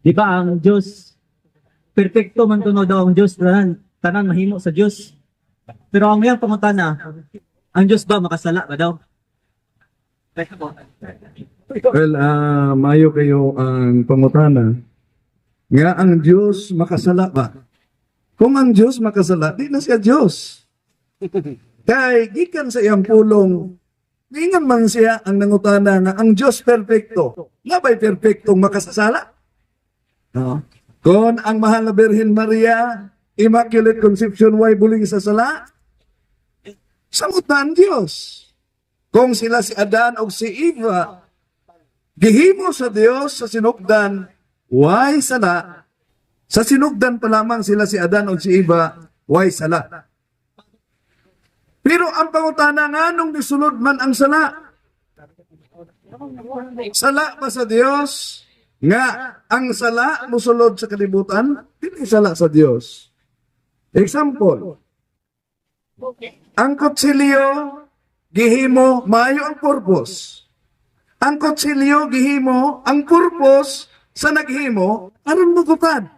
Di ba ang Diyos, perfecto man tuno daw ang Diyos, tanan, tanan mahimo sa Diyos. Pero ang iyang pangutana, ang Diyos ba makasala ba daw? Well, ah, mayo kayo ang pangutana. Nga ang Diyos makasala ba? Kung ang Diyos makasala, di na siya Diyos. Kay gikan sa iyang pulong, ingan man siya ang nangutana nga ang Diyos perfecto. Nga ba'y perfectong makasasala? No? Kung ang mahal na Birhen Maria, Immaculate Conception, way buling sa sala, ang Diyos. Kung sila si Adan o si Eva, gihimo sa Dios sa sinugdan, why sala? Sa sinugdan pa lamang sila si Adan o si Eva, why sala? Pero ang pangutana nga nung nisulod man ang sala, sala ba sa Dios? Nga ang sala musulod sa kalibutan, hindi sala sa Dios. Example, ang kutsilyo, gihimo, maayo ang purpose. Ang kutsilyo, gihimo, ang purpose sa naghimo, aron magutad.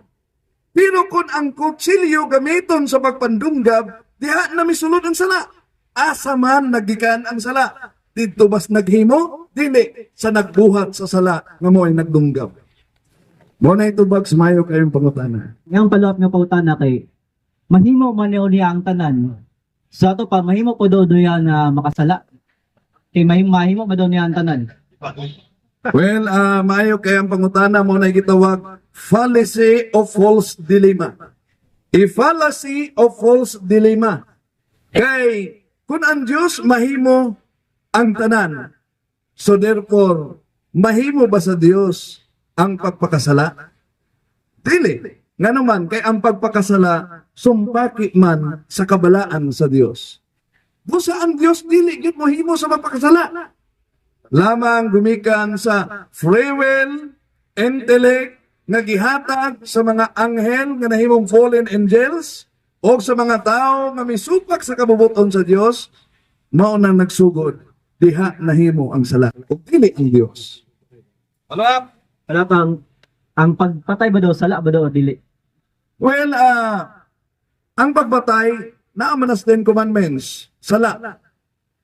Pero kung ang kutsilyo gamiton sa pagpandunggab, diha na misulod ang sala. Asa man nagikan ang sala. Dito bas naghimo, dili sa nagbuhat sa sala nga mo ay nagdunggab. Mo na ito bags mayo kayong pangutana. Ang follow-up nga pangutana kay, mahimo man niya ang tanan. Sa ato pa, mahimo po daw niya na makasala. Kay mahimo, mahimo ba daw niya ang tanan? Well, ah maayo kayong pangutana mo na gitawag fallacy of false dilemma. A fallacy of false dilemma. Kay kung ang Diyos mahimo ang tanan, so therefore, mahimo ba sa Diyos ang pagpakasala? Dili. Nga naman, kay ang pagpakasala, sumpaki man sa kabalaan sa Diyos. Busa ang Diyos, dili, git mohimo sa pagpakasala lamang gumikan sa free will, intellect, nga gihatag sa mga anghel nga nahimong fallen angels o sa mga tao nga misupak sa kabubuton sa Dios mao nang nagsugod diha nahimo ang sala ug dili ang Dios Wala pang, ang pagpatay ba daw, sala ba daw, dili? well ah ang pagbatay naa man Ten commandments sala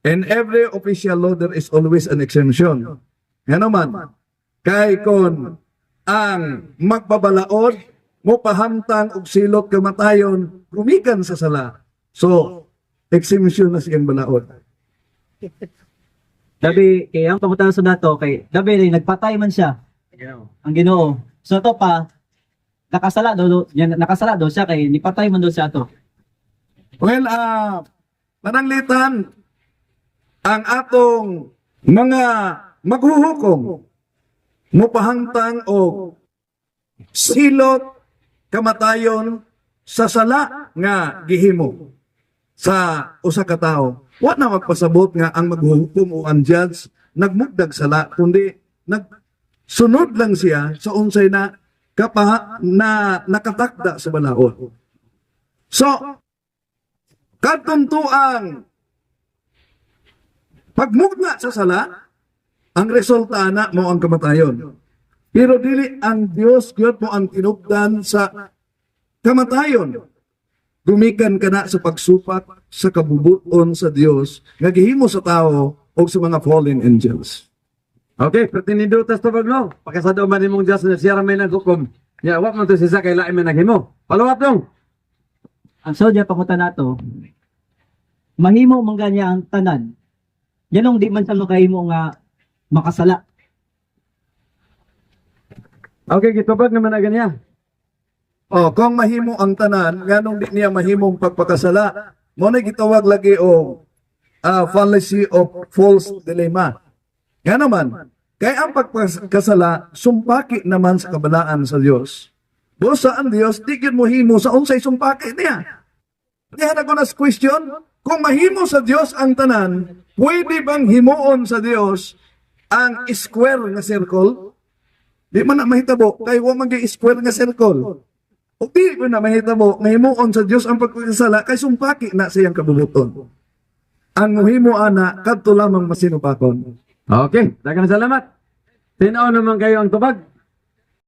In every official law, there is always an exemption. Nga naman, kay kon ang magbabalaod, mo pahamtang og silot kamatayon, gumikan sa sala. So, exemption na siyang balaod. Dabi, kay ang pangutana sa dato, kay Dabi rin, nagpatay man siya. Ang ginoo. So to pa, nakasala daw, yan, nakasala daw siya kay nipatay man daw siya to. Well, ah, pananglitan, ang atong mga maghuhukom, mupahangtang o silot kamatayon sa sala nga gihimo sa usa ka tawo. Wa na magpasabot nga ang maghuhukom o ang judge nagmugdag sala kundi nagsunod lang siya sa unsay na kapa na nakatakda sa balaod. So, kadtuntuang pagmugna sa sala, ang resulta na mo ang kamatayon. Pero dili ang Dios gyud mo ang tinubdan sa kamatayon. Gumikan ka na sa pagsupak sa kabubuton sa Dios nga gihimo sa tao o sa mga fallen angels. Okay, pertinido tas to bagno. Pakasado man imong Dios na siya may naghukom. Ya, wa man to siya kay lain man naghimo. Up dong. Ang so diya pangutana nato, mahimo man ganya ang tanan. Yanong di man sa makahimo nga makasala. Okay, gitubag naman na ganyan. Oh, kung mahimo ang tanan, nganong di niya mahimong pagpakasala, mo na gitawag lagi o ah, fallacy of false dilemma. Nga naman, kay ang pagpakasala, sumpaki naman sa kabalaan sa Dios. Busa ang Dios, di mo himo sa unsay sumpaki niya. Diha na ko na question, kung mahimo sa Dios ang tanan, pwede bang himuon sa Dios ang square nga circle? Di man na mahitabo, kay wa man square nga circle. O di ko na mahitabo, nga himuon sa Dios ang pagkakasala, kay sumpaki na siyang kabubuton. Ang muhimo ana, kadto lamang masinupakon. Okay, daghang salamat. Tinaw naman kayo ang tubag.